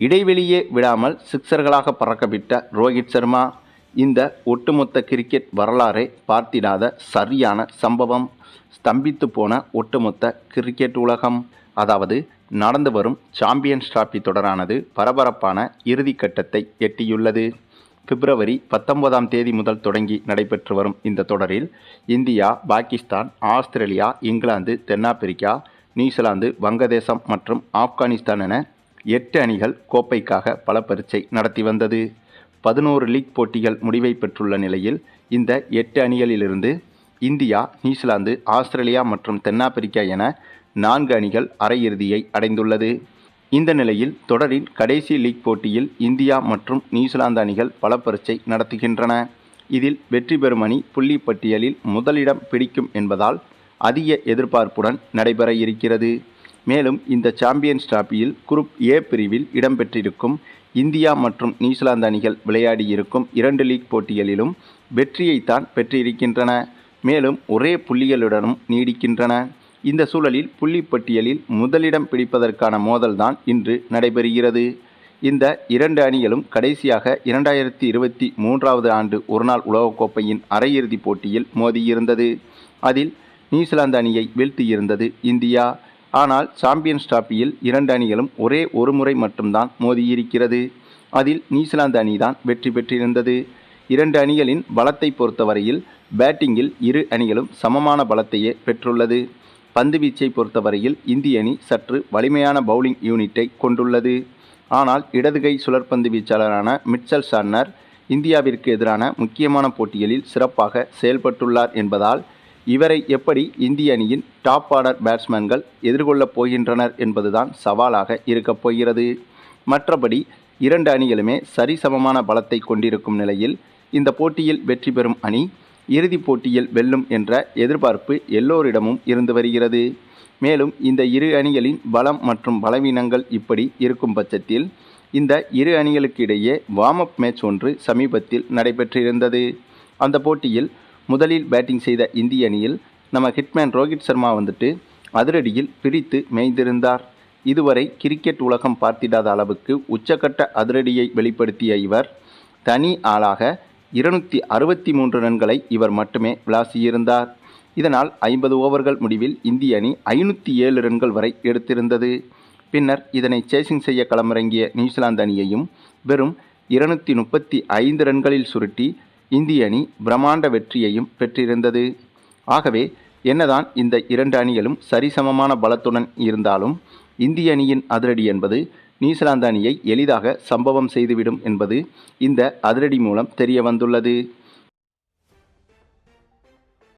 இடைவெளியே விடாமல் சிக்சர்களாக பறக்கவிட்ட ரோஹித் சர்மா இந்த ஒட்டுமொத்த கிரிக்கெட் வரலாறை பார்த்திடாத சரியான சம்பவம். ஸ்தம்பித்து போன ஒட்டுமொத்த கிரிக்கெட் உலகம். அதாவது நடந்து வரும் சாம்பியன்ஸ் டிராபி தொடரானது பரபரப்பான இறுதிக்கட்டத்தை எட்டியுள்ளது. பிப்ரவரி பத்தொன்பதாம் தேதி முதல் தொடங்கி நடைபெற்று வரும் இந்த தொடரில் இந்தியா பாகிஸ்தான் ஆஸ்திரேலியா இங்கிலாந்து தென்னாப்பிரிக்கா நியூசிலாந்து வங்கதேசம் மற்றும் ஆப்கானிஸ்தான் என எட்டு அணிகள் கோப்பைக்காக பல பரீட்சை நடத்தி வந்தது. பதினோரு லீக் போட்டிகள் முடிவை பெற்றுள்ள நிலையில் இந்த எட்டு அணிகளிலிருந்து இந்தியா நியூசிலாந்து ஆஸ்திரேலியா மற்றும் தென்னாப்பிரிக்கா என நான்கு அணிகள் அரையிறுதியை அடைந்துள்ளது. இந்த நிலையில் தொடரின் கடைசி லீக் போட்டியில் இந்தியா மற்றும் நியூசிலாந்து அணிகள் பல பரீட்சை நடத்துகின்றன. இதில் வெற்றி பெறும் அணி புள்ளி பட்டியலில் முதலிடம் பிடிக்கும் என்பதால் அதிக எதிர்பார்ப்புடன் நடைபெற இருக்கிறது. மேலும் இந்த சாம்பியன்ஸ் டிராபியில் குரூப் ஏ பிரிவில் இடம்பெற்றிருக்கும் இந்தியா மற்றும் நியூசிலாந்து அணிகள் விளையாடியிருக்கும் இரண்டு லீக் போட்டிகளிலும் வெற்றியைத்தான் பெற்றிருக்கின்றன. மேலும் ஒரே புள்ளிகளுடனும் நீடிக்கின்றன. இந்த சூழலில் புள்ளிப்பட்டியலில் முதலிடம் பிடிப்பதற்கான மோதல்தான் இன்று நடைபெறுகிறது. இந்த இரண்டு அணிகளும் கடைசியாக இரண்டாயிரத்தி இருபத்தி மூன்றாவது ஆண்டு ஒருநாள் உலகக்கோப்பையின் அரையிறுதிப் போட்டியில் மோதியிருந்தது. அதில் நியூசிலாந்து அணியை வீழ்த்தியிருந்தது இந்தியா. ஆனால் சாம்பியன்ஸ் டிராபியில் இரண்டு அணிகளும் ஒரே ஒரு முறை மட்டும்தான் மோதியிருக்கிறது. அதில் நியூசிலாந்து அணிதான் வெற்றி பெற்றிருந்தது. இரண்டு அணிகளின் பலத்தை பொறுத்தவரையில் பேட்டிங்கில் இரு அணிகளும் சமமான பலத்தையே பெற்றுள்ளது. பந்துவீச்சை பொறுத்தவரையில் இந்திய அணி சற்று வலிமையான பவுலிங் யூனிட்டை கொண்டுள்ளது. ஆனால் இடதுகை சுழற்பந்து வீச்சாளரான மிட்சல் சார்னர் இந்தியாவிற்கு எதிரான முக்கியமான போட்டிகளில் சிறப்பாக செயல்பட்டுள்ளார் என்பதால் இவரை எப்படி இந்திய அணியின் டாப் ஆர்டர் பேட்ஸ்மேன்கள் எதிர்கொள்ளப் போகின்றனர் என்பதுதான் சவாலாக இருக்கப் போகிறது. மற்றபடி இரண்டு அணிகளுமே சரிசமமான பலத்தை கொண்டிருக்கும் நிலையில் இந்த போட்டியில் வெற்றி பெறும் அணி இறுதிப் போட்டியில் வெல்லும் என்ற எதிர்பார்ப்பு எல்லோரிடமும் இருந்து வருகிறது. மேலும் இந்த இரு அணிகளின் பலம் மற்றும் பலவீனங்கள் இப்படி இருக்கும் பட்சத்தில் இந்த இரு அணிகளுக்கு இடையே வார்ம் அப் மேட்ச் ஒன்று சமீபத்தில் நடைபெற்றிருந்தது. அந்த போட்டியில் முதலில் பேட்டிங் செய்த இந்திய அணியில் நம்ம ஹிட்மேன் ரோஹித் சர்மா வந்துட்டு அதிரடியில் பிரித்து மேய்ந்திருந்தார். இதுவரை கிரிக்கெட் உலகம் பார்த்திடாத அளவுக்கு உச்சக்கட்ட அதிரடியை வெளிப்படுத்திய இவர் தனி ஆளாக இருநூற்றி அறுபத்தி மூன்று ரன்களை இவர் மட்டுமே விளாசியிருந்தார். இதனால் ஐம்பது ஓவர்கள் முடிவில் இந்திய அணி ஐநூற்றி ஏழு ரன்கள் வரை எடுத்திருந்தது. பின்னர் இதனை சேசிங் செய்ய களமிறங்கிய நியூசிலாந்து அணியையும் வெறும் இருநூற்றி முப்பத்தி ஐந்து ரன்களில் சுருட்டி இந்திய அணி பிரம்மாண்ட வெற்றியையும் பெற்றிருந்தது. ஆகவே என்னதான் இந்த இரண்டு அணிகளும் சரிசமமான பலத்துடன் இருந்தாலும் இந்திய அணியின் அதிரடி என்பது நியூசிலாந்து அணியை எளிதாக சம்பவம் செய்துவிடும் என்பது இந்த அதிரடி மூலம் தெரிய வந்துள்ளது